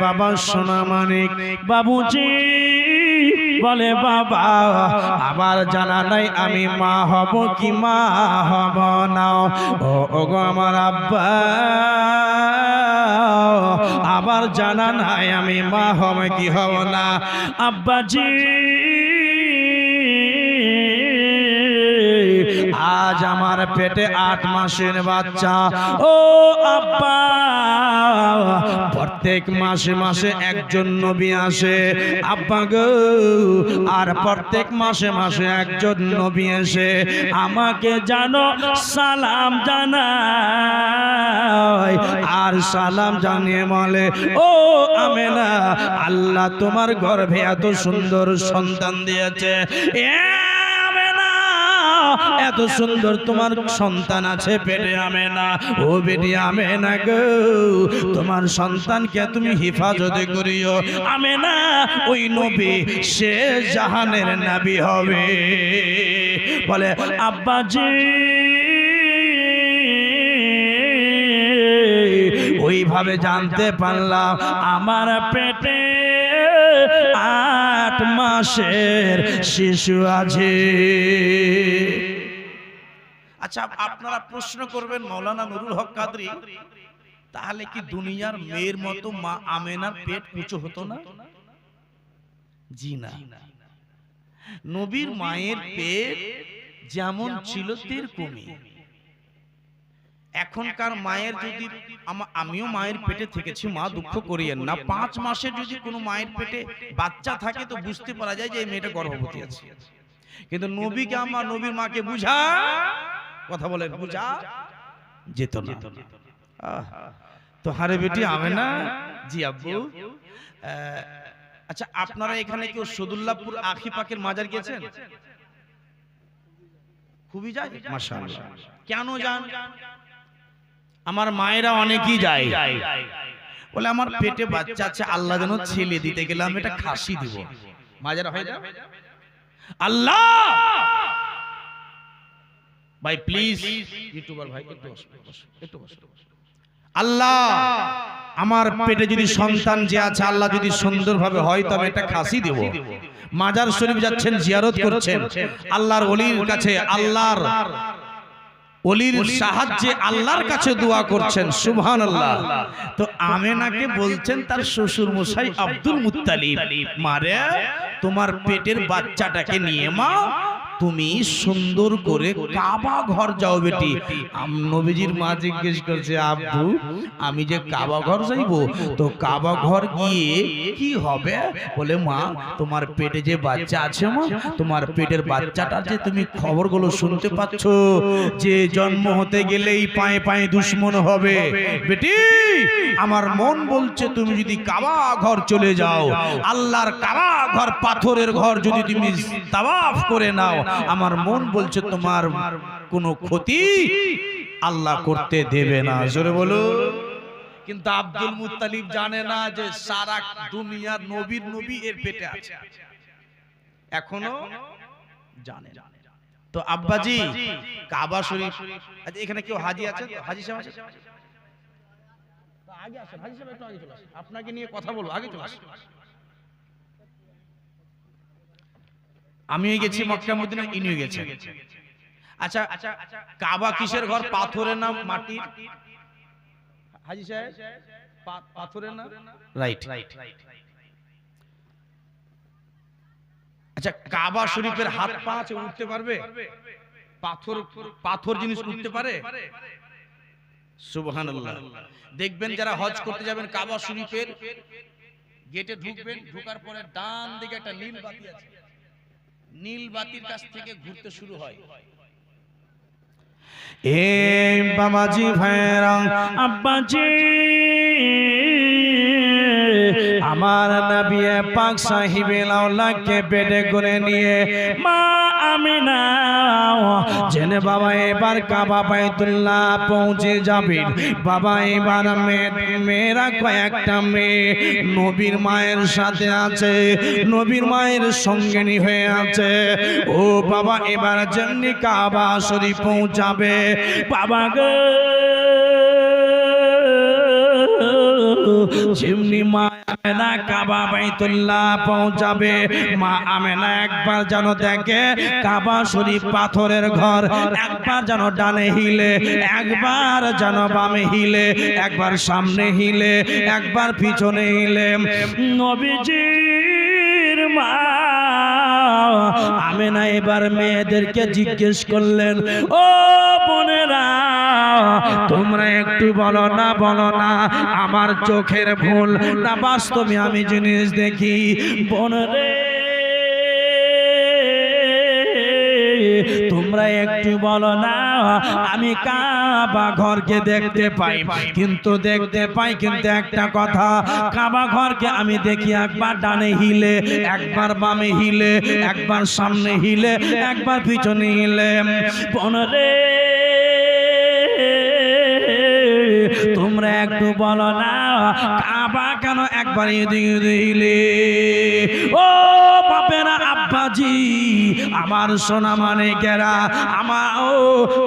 বাবা সোনা মানিক, বাবুজি বলে, বাবা আবার জানা নাই আমি মা হব কি মা হব না। ও ওগো আমার আব্বা আবার জানা নাই আমি মা হব কি হব না। আব্বাজি আজ আমার পেটে আট মাসের বাচ্চা। ও আব্বা, প্রত্যেক মাসে মাসে একজন নবী আসে। আব্বা গো, আর প্রত্যেক মাসে মাসে একজন নবী এসে আমাকে জানো সালাম জানায় আর সালাম জানিয়ে বলে, ও আমেনা, আল্লাহ তোমার গর্ভে এত সুন্দর সন্তান দিয়েছে। এ এত সুন্দর তোমার সন্তান আছে পেটে আমে না। ও বেটি আমে না গো। তোমার সন্তানকে তুমি হেফাজতে করিও। আমে না, ওই নবী সে জাহানের নাবি হবে। বলে, আব্বাজি, ওইভাবে জানতে পারলাম আমার পেটে আট মাসের শিশু আছে। আচ্ছা আপনারা প্রশ্ন করবেন মৌলানা নুরুল হক কাদরি তাহলে কি দুনিয়ার মেয়ের মতো মা আমেনার পেট উঁচু হতো না? জি না। নবীর মায়ের পেট যেমন ছিল তেরকমই এখনকার মায়ের যদি আমিও মায়ের পেটে থেকেছি মা দুঃখ করিয়েন না। পাঁচ মাসে যদি কোনো মায়ের পেটে বাচ্চা থাকে তো বুঝতে পারা যায় যে এই মেয়েটা গর্ভবতী আছে। কিন্তু নবীকে আমার নবীর মাকে বুঝা কথা বলেন বুঝা যেত না। তো হারে বেটি আমি না জি আব্বু। আচ্ছা আপনারা এখানে কেউ সদুল্লাহপুর আখি পাকের মাজার গেছেন খুবই যায়? মাশাআল্লাহ। কেন যান? আমার মায়েরা অনেকেই যায়। বলে আমার পেটে বাচ্চা আছে আল্লাহ যেন ছেলে দিতে গেলে আমি এটা খাসি দিব। মাজার হয় না? আল্লাহ! ভাই প্লিজ ইউটিউবার ভাই একটু একটু বসো। আল্লাহ আমার পেটে যদি সন্তান যে আছে আল্লাহ যদি সুন্দরভাবে হয় তবে এটা খাসি দেব। মাজার শরীফ যাচ্ছেন জিয়ারত করছেন। আল্লাহর অলির কাছে আল্লাহর অলির সাহায্যে আল্লাহর কাছে দোয়া করছেন সুবহান আল্লাহ তো আমেনাকে বলছেন তার শ্বশুর মশাই আব্দুল মুত্তালিব। মারে তোমার পেটের বাচ্চাটাকে নিয়ে মা তুমি সুন্দর করে কাবা ঘর যাও বেটি। আম- নবীজির মা জিজ্ঞেস করছে আব্বু আমি যে কাবা ঘর যাইব তো কাবা ঘর গিয়ে কি হবে? বলে মা তোমার পেটে যে বাচ্চা আছে মা তোমার পেটের বাচ্চাটার যে তুমি খবরগুলো শুনতে পাচ্ছ যে জন্ম হতে গেলেই পায়ে পায়ে দুশ্মন হবে। বেটি আমার মন বলছে তুমি যদি কাবা ঘর চলে যাও আল্লাহর কাবা ঘর পাথরের ঘর যদি তুমি তাওয়াফ করে নাও আমার মন বলছে তোমার কোনো ক্ষতি আল্লাহ করতে দেবে না। জোরে বলো। কিন্তু আব্দুল মুত্তালিব জানে না যে সারা দুনিয়ার নবীর নবী এর পেটে আছে। এখনও জানে না। তো আব্বাজি কাবা শরীফ। আচ্ছা এখানে কেউ হাজি আছে? হাজি সাহেব আছে? আগে আসেন হাজি সাহেব একটু আগে চলে আসেন। আপনাকে নিয়ে কথা বলব আগে চলে আসেন। আমিও গেছি মক্কা মদিনা ইনিও গেছে আচ্ছা আচ্ছা কাবা কিসের ঘর? পাথরের নাম মাটির। হাজি সাহেব পাথরের নাম? রাইট আচ্ছা কাবা শরীফের হাত পা আছে উঠতে পারবে? পাথর পাথর জিনিস উঠতে পারে? সুবহানাল্লাহ। দেখবেন যারা হজ করতে যাবেন কাবা শরীফের গেটে ঢুকবেন ঢোকার পরে ডান দিকে একটা নীল বাতি আছে। নীল বাতির কাছ থেকে ঘুরতে শুরু হয়। এ বাবাজি ভাইরা আব্বাজি। আমার নবী পাক সাহিবে লাউলাকে পেটে করে নিয়ে, মা আমিনা, জেনে বাবা এবার কাবা বাইতুল্লাহ পৌঁছে যাবেন বাবা এবার মেয়েরা কয়েকটা মেয়ে নবীর মায়ের সাথে আছে, নবীর মায়ের সঙ্গিনী হয়ে আছে। ও বাবা এবার জন্নি কাবা শরীফ পৌঁছাবে। বাবা গো যেমনি মা আমেনা কাবা বাইতুল্লাহ পৌঁছাবে, মা আমেনা একবার যেন দেখে কাবা শরীফ পাথরের ঘর, একবার যেন ডানে হিলে, একবার যেন বামে হিলে, একবার সামনে হিলে, একবার পিছনে হিলে। নবীজির মা আমেনা এবার মেয়েদেরকে জিজ্ঞেস করলেন, ও বোনেরা, তোমরা একটু বলো না বলো না, আমার চোখের ভুল না, বাস্তবে আমি জিনিস দেখি। বোনরে, তোমরা একটু বলো না, আমি কাবা ঘরকে দেখতে পাই। কিন্তু দেখতে পাই, কিন্তু একটা কথা, কাবা ঘরকে আমি দেখি একবার ডানে হিলে, একবার বামে হিলে, একবার সামনে হিলে, একবার পিছনে হিলে। পনরে তোমরা একটু বলো না, কাবা কেন একবার এদিকে দিলে ও বাপেরা আব্বাজি আমার সোনা মানে গেরা আমার ও,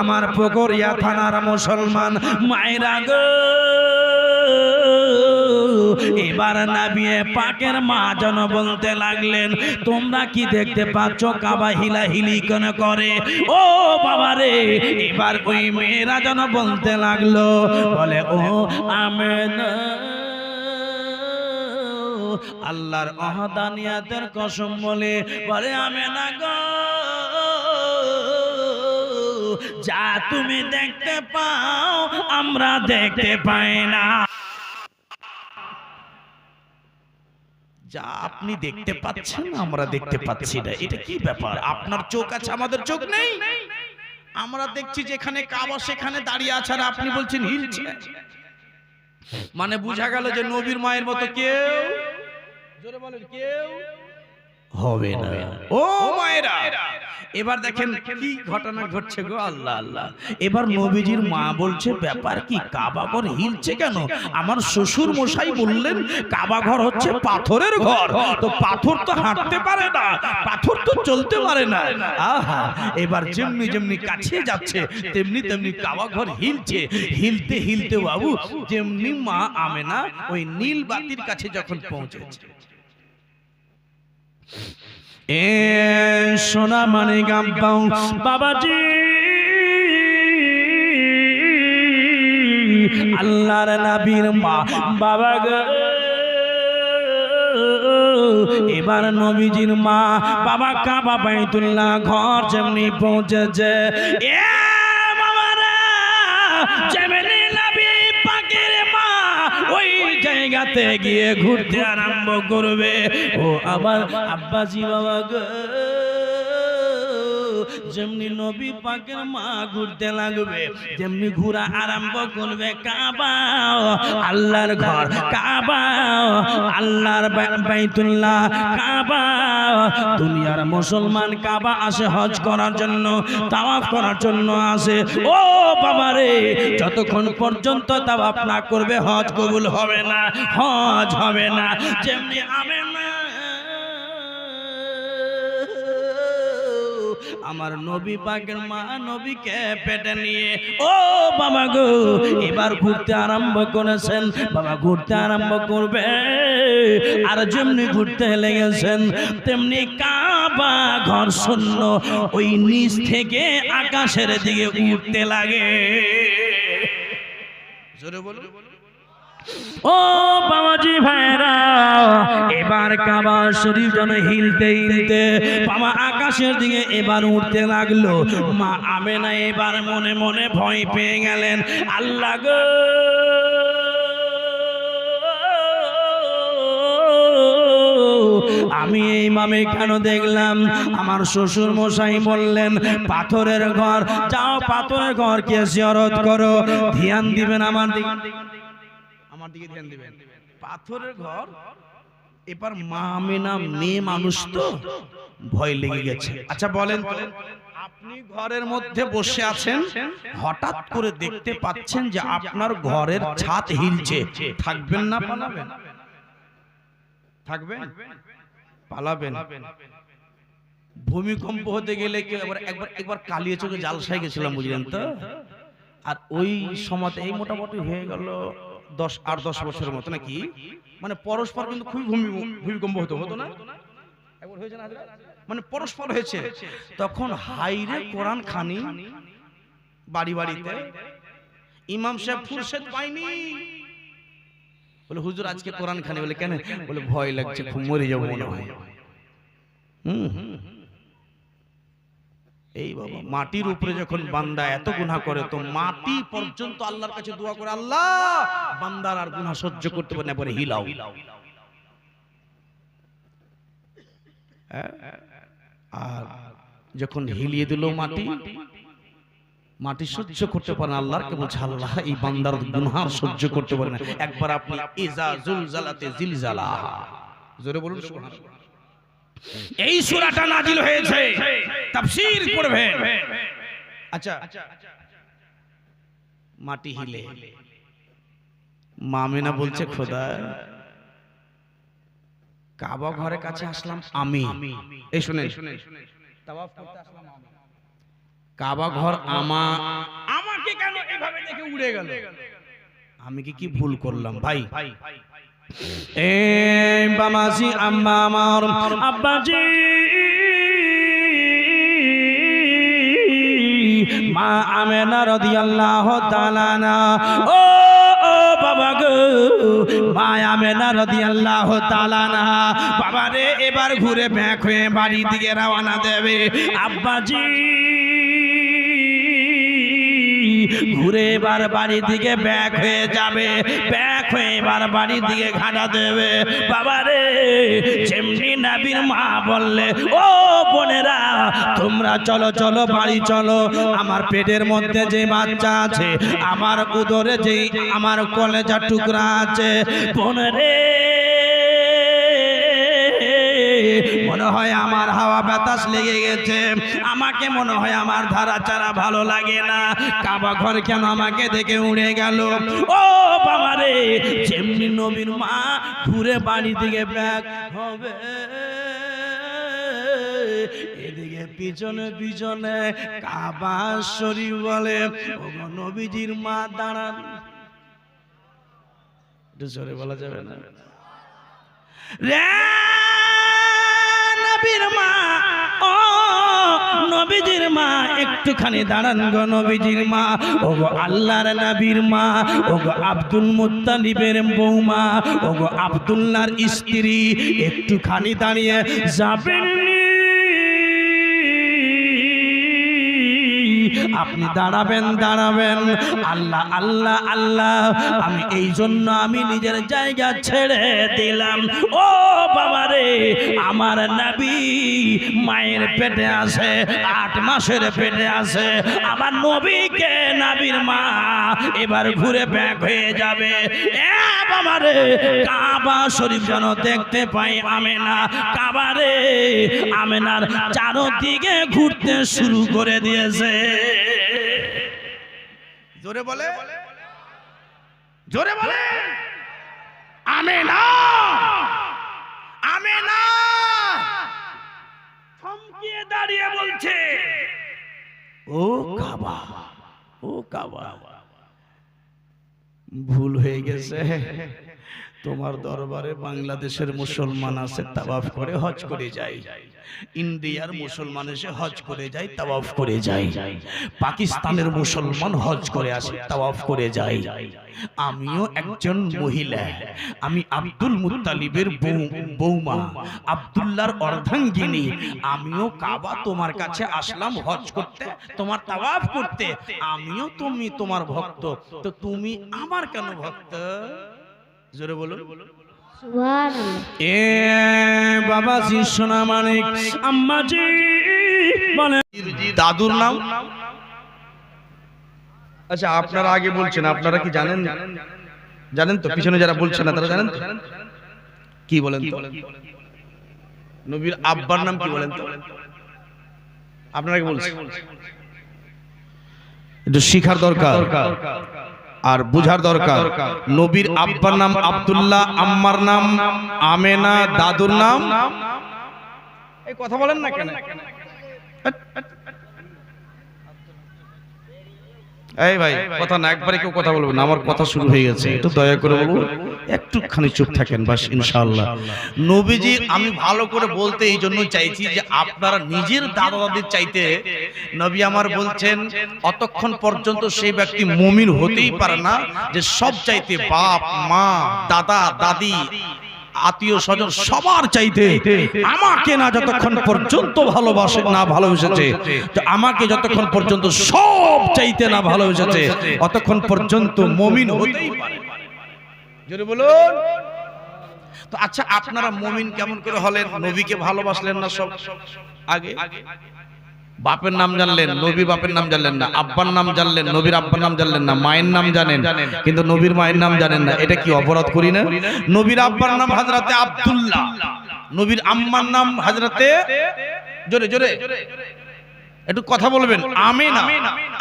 আমার পকরিয়া থানার মুসলমান মায়েরা গো। এবার নাবিয়ে পাকের মা যেন বলতে লাগলেন, তোমরা কি দেখতে পাচ্ছ কাবা হিলা হিলি কেন করে? ও বাবা রে এবার ওই মেয়েরা যেন বলতে লাগল, বলে ও আমেনা আল্লাহর অহদানিয়াতের কসম বলে বলে আমেনা গো। যা তুমি দেখতে পাও, আমরা দেখতে পাই না। আপনি দেখতে পাচ্ছেন, আমরা দেখতে পাচ্ছি না। এটা কি ব্যাপার? আপনার চোখ আছে, আমাদের চোখ নেই? আমরা দেখছি যেখানে কাবা, সেখানে দাঁড়িয়ে আছে, আর আপনি বলছেন হিলছে। মানে বোঝা গেল যে নবীর মায়ের মতো কেউ জোরে বলেন কেউ হবে না। ও মায়েরা এবার দেখেন কি ঘটনা ঘটছে গো আল্লাহ আল্লাহ। এবার নবীজির মা বলছে ব্যাপার কি কাবা ঘর হিলছে কেন? আমার শ্বশুর মশাই বললেন কাবা ঘর হচ্ছে পাথরের ঘর। তো পাথর তো হাঁটতে পারে না পাথর তো চলতে পারে না। আহা এবার যেমনি যেমনি কাছে যাচ্ছে তেমনি তেমনি কাবা ঘর হিলছে। হিলতে হিলতে বাবু যেমনি মা আমেনা ওই নীল বাতির কাছে যখন পৌঁছেছে। এ সোনা মানে গাম্পাও বাবাজি। আল্লাহর নবীর মা। বাবা গো। এবার নবীজির মা। বাবা কাবা বাইতুল্লাহ ঘর যেমনি পৌঁছেছে। এ জায়গাতে গিয়ে ঘুরতে আরম্ভ করবে। ও আমার আব্বাজি বাবা গো। যেমনি নবী পাকের মা ঘুরতে লাগবে, যেমনি ঘোরা আরম্ভ করবে কাবা। আল্লাহর ঘর, কাবা। আল্লাহর বাই- বাইতুল্লাহ, কাবা। দুনিয়ার মুসলমান কাবা আসে হজ করার জন্য, তাওয়াফ করার জন্য আসে। ও বাবা রে যতক্ষণ পর্যন্ত তাওয়াফ না করবে, হজ কবুল হবে না, হজ হবে না। যেমনি আমি আমার নবী পাকের মা নবীকে পেটে নিয়ে, ও বাবা গো, এবার ঘুরতে আরম্ভ করেছেন, বাবা ঘুরতে আরম্ভ করবে। আর যেমনি ঘুরতে লেগেছেন, তেমনি কাবা ঘর শূন্য, ওই নিচ থেকে আকাশের দিকে উঠতে লাগে। জোরে বলুন। ও বাবাজি ভাইরা এবার কাবা শরীফ যেন হিলতে হিলতে বাবা আকাশের দিকে এবার উঠতে লাগল। মা আমেনা এবার মনে মনে ভয় পেয়ে গেলেন, আল্লাহ গো! আমি এই মামে কেন দেখলাম? আমার শ্বশুর মশাই বললেন, পাথরের ঘর, যাও পাথরের ঘর কে জিয়ারত করো, ধ্যান দিবেন আমার দিকে। আমার দিকে ধ্যান দিবেন। পাথরের ঘর? এবার মা আমেনা মেয়ে মানুষ তো? ভয় লেগে গেছে। আচ্ছা বলেন আপনি ঘরের মধ্যে বসে আছেন? হঠাৎ করে দেখতে পাচ্ছেন যে আপনার ঘরের ছাদ হিলছে। থাকবেন না পালাবেন? থাকবেন? পালাবেন? ভূমিকম্প হতে গেলে কি একবার একবার একবার কালিয়ে চোখে জালসায় গেছিলাম বুঝলেন তো? আর ওই সময়তে এই মোটামুটি হয়ে গেল। দশ আট দশ বছরের মতো নাকি? মানে পরস্পর কিন্তু খুবই ভূমি ভূমিকম্প হতো হতো না? মানে পরস্পর হয়েছে। তখন হাইরে কোরআন খানি বাড়ি বাড়িতে ইমাম সাহেব ফুরসেদ পাইনি বলে, হুজুর, আজকে কোরআন খানি। বলে, কেন? বলে, ভয় লাগছে, খুব মরে যাব মনে হয়। হুম। এই বাবা মাটির উপরে যখন বান্দা এত গুনাহ করে তো মাটি পর্যন্ত আল্লাহর কাছে দোয়া করে আল্লাহ! বান্দার আর গুনাহ সহ্য করতে পারে না পরে হিলাও? আর যখন হিলিয়ে দিল মাটি মাটি সহ্য করতে পারে না আল্লাহর কে বলছে আল্লাহ এই বান্দার গুনহার সহ্য করতে পারে না। একবার আপনি ইজা জুলজালাতে জিলজালা জোরে বলুন সুবহানাল্লাহ। এই সূরাটা নাজিল হয়েছে। তাফসীর করবে আচ্ছা। মাটি হিলে। মামিনা বলছে খোদা কাবা ঘরের কাছে আসলাম আমি। এই শুনেন। তাওয়াফ করতে আসলাম আমি। কাবা ঘর আমা আমাকে কেন এভাবে দেখে উড়ে গেল? আমি কি কি ভুল করলাম ভাই। এ বামাজি আম্মা আমার। আব্বাজি। মা আমেনা রাদিয়াল্লাহু তাআলা না ও ও বাবা গো। মা আমেনা রাদিয়াল্লাহু তাআলা না বাবা রে, এবার ঘুরে ব্যাক হয়ে বাড়ি দিকে রওনা দেবে। আব্বাজি। ঘুরে এবার বাড়ির দিকে ব্যাক হয়ে যাবে। ব্যাক হয়ে এবার বাড়ির দিকে ঘাটা দেবে। বাবা রে, যেমনি নাবির মা বললে, ও বোনেরা, তোমরা চলো চলো, বাড়ি চলো। আমার পেটের মধ্যে যে বাচ্চা আছে, আমার উদরে যে আমার কলেজা টুকরা আছে। বোনেরে মনে হয় আমার হাওয়া বাতাস লেগে গেছে। আমাকে মনে হয় আমার ধারা চারা ভালো লাগে না। কাবা ঘর কেন আমাকে দেখে উড়ে গেল? ও বাবা রে, যেমনি নবীর মা ঘুরে বাড়ি দিকে ব্যাগ হবে। এদিকে পিছনে পিছনে কাবা শরীফ বলে নবীজির মা, দাঁড়ান। একটু জোরে বলা যাবে না? রে নবীর মা, ও নবীজির মা, একটুখানি দাঁড়ান গো নবীজির মা, ও গো আল্লাহর নবীর মা, ও গো আব্দুল মুত্তালিবের বৌমা, ও গো আব্দুল্লাহর স্ত্রী, একটুখানি দাঁড়িয়ে যাবেন আপনি দাঁড়াবেন দাঁড়াবেন। আল্লাহ আল্লাহ আল্লাহ, আমি এই জন্য আমি নিজের জায়গা ছেড়ে দিলাম। ও বাবা রে, আমার নাবি মায়ের পেটে আছে, আট মাসের পেটে আছে। আমার নবীকে নাবির মা এবার ঘুরে ব্যাক হয়ে যাবে। এ বাবা রে শরীফ যেন দেখতে পাই আমেনা। কাবা রে, আমেনার চারদিকে ঘুরতে শুরু করে দিয়েছে। জোরে বলে। জোরে বলে। আমি না থমকিয়ে দাঁড়িয়ে বলছে ও কাবা ও কাবা। ভুল হয়ে গেছে। তোমার দরবারে বাংলাদেশের মুসলমান আছে, তাওয়াফ করে হজ করে যায়। ইন্ডিয়ার মুসলমান এসে হজ করে যায়, তাওয়াফ করে যায়। পাকিস্তানের মুসলমান হজ করে আসে, তাওয়াফ করে যায়। আমিও একজন মহিলা, আমি আব্দুল মুত্তালিবের বউ- বৌমা আব্দুল্লাহর অর্ধাঙ্গিনী। আমিও কাবা তোমার কাছে আসলাম হজ করতে, তোমার তাওয়াফ করতে। আমিও তুমি তোমার ভক্ত, তো তুমি আমার কেন ভক্ত? জোরে বলুন। এ বাবা জি সোনা মানিক আম্মা জি বলে দাদুর নাম। আচ্ছা আপনারা আগে বলছেন আপনারা কি জানেন? জানেন তো পিছনে যারা বলছেন না তারা জানেন তো? কি বলেন তো? নবীর আব্বার নাম কি বলেন তো? আপনারা কি বলছেন। একটু শিখার দরকার। আর বুঝার দরকার। নবীর আব্বার নাম আবদুল্লাহ আম্মার নাম আমেনা দাদুর নাম। এই কথা বলেন না কেন? এই ভাই কথা না একবারে কেউ কথা বলবেন না, আমার কথা শুরু হয়ে গেছে। একটু দয়া করে বলব একটুখানি চুপ থাকেন বাস ইনশাআল্লাহ। নবীজি আমি ভালো করে বলতে এই জন্য চাইছি যে আপনারা নিজের দাদা দাদির চাইতে নবী আমার বলছেন অতক্ষণ পর্যন্ত সেই ব্যক্তি মুমিন হতেই পারে না যে সব চাইতে বাপ মা দাদা দাদি আত্মীয় স্বজন সবার চাইতে আমাকে না যতক্ষণ পর্যন্ত ভালোবাসে না ভালোবেসেছে তো আমাকে যতক্ষণ পর্যন্ত সব চাইতে না ভালোবেসেছে অতক্ষণ পর্যন্ত মমিন হতেই পারে। জোরে বলুন। তো আচ্ছা আপনারা মমিন কেমন করে হলেন? নবীকে ভালোবাসলেন না সব? আগে? বাপের নাম জানলেন, নবী বাপের নাম জানলেন না, আব্বার নাম জানলেন, নবীর আব্বার নাম জানলেন না, মায়ের নাম জানেন, কিন্তু নবীর মায়ের নাম জানেন না, এটা কি অপরাধ করি না? নবীর আব্বার নাম হাজরাতে আব্দুল্লাহ, নবীর আম্মার নাম হাজরাতে, জোরে জোরে, একটু কথা বলবেন, আমিনা,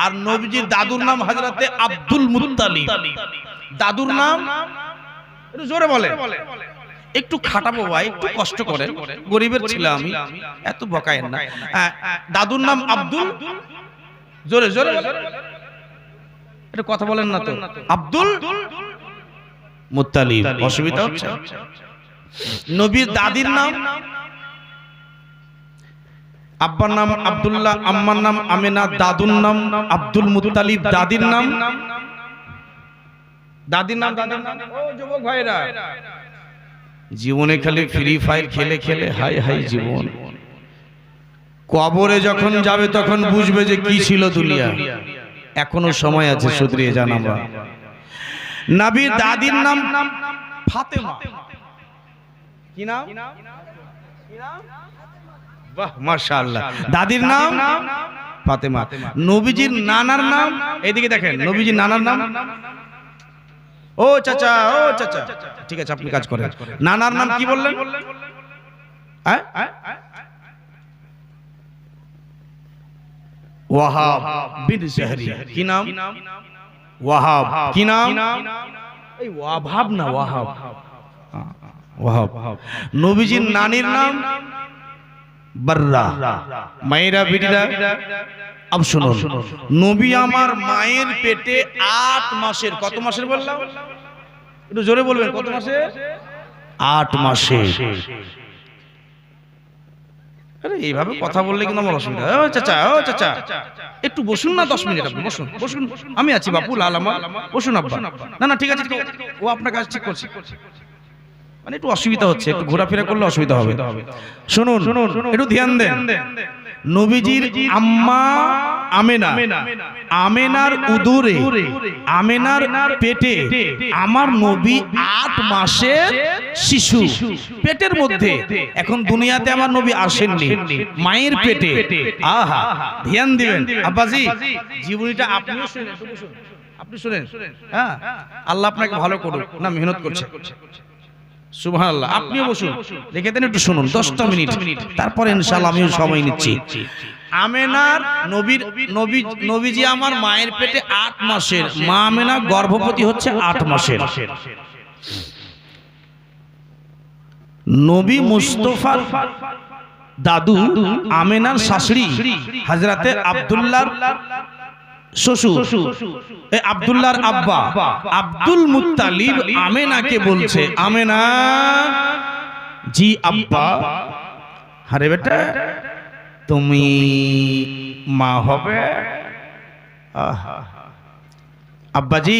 আর নবীজির দাদুর নাম হাজরাতে আব্দুল মুত্তালিব, দাদুর নাম জোরে বলে একটু খাটাবো ভাই একটু কষ্ট করেন গরিবের ছিল আমি এত বকায়েন না। দাদুর নাম আব্দুল? জোরে জোরে। এটা কথা বলেন না তো। আব্দুল? মুত্তালিব অসুবিধা হচ্ছে? নবীর দাদির নাম? আব্বার নাম আব্দুল্লাহ আম্মার নাম আমিনা দাদুর নাম আব্দুল মুত্তালিব দাদির নাম? দাদির নাম? দাদির নাম ও যুবক ভাইরা জীবনে খালি ফ্রি ফায়ার খেলে খেলে হাই হাই জীবন। কবরে যখন যাবে তখন বুঝবে যে কি ছিল দুনিয়া। এখনও সময় আছে সুধরিয়ে যান আমরা। নবীর দাদির নাম ফাতেমা। কি নাম? বাহ, মাশাআল্লাহ। দাদির নাম ফাতেমা। নবীজির নানার নাম, এইদিকে দেখেন, নবীজির নানার নাম ও চাচা ও চাচা। ঠিক আছে আপনি কাজ করেন। নানার নাম কি বললেন? হ্যাঁ? ওয়াহাব বিন জাহরি। কি নাম? ওয়াহাব। কি নাম? এই ওয়াহাব না ওয়াহাব? ওয়াহাব। নবীজির নানির নাম বাররা। মায়েরা বিটিরা? শুনুন নবী আমার মায়ের পেটে আট মাসের কত মাসের বললাম? একটু জোরে বলবেন কত মাসে? আট মাসে। আরে এইভাবে কথা বললে কিন্তু আমার অসুবিধা ও চাচা ও চাচা। একটু বসুন না দশ মিনিট আপনি বসুন বসুন। আমি আছি বাপু লাল আমার। বসুন আব্বা। না না ঠিক আছে ঠিক আছে। ও আপনার কাজ ঠিক করছে। মানে একটু অসুবিধা হচ্ছে একটু ঘোরাফেরা করলে অসুবিধা হবে। শুনুন শুনুন একটু ধ্যান দেন। নবীজির আম্মা আমেনা। আমেনার উদরে আমেনার পেটে আমার নবী আট মাসের শিশু। পেটের মধ্যে। এখন দুনিয়াতে আমার নবী আসেননি। মায়ের পেটে। আহা ধ্যান দিবেন। আব্বাজি জীবনীটা আপনিও শুনেন আপনি শুনেন। হ্যাঁ। আল্লাহ আপনাকে ভালো করুক না মেহনত করছে। সুবহানাল্লাহ। আপনিও বসুন। রেখে দেন একটু শুনুন দশটা মিনিট। তারপরে ইনশাআল্লাহ আমিও সময় নিচ্ছি। আমেনার নবীর নবী নবীজি আমার মায়ের পেটে আট মাসের। মা আমেনা গর্ভবতী হচ্ছে আট মাসের। নবী মুস্তফার দাদু আমেনার শাশুড়ি হাজরাতে আব্দুল্লাহর শ্বশুর। আব্দুল্লাহর আব্বা। আব্দুল মুতালিব আমেনাকে বলছে আমেনা জি আব্বা। আরে বেটা তুমি মা হবে। আব্বাজি।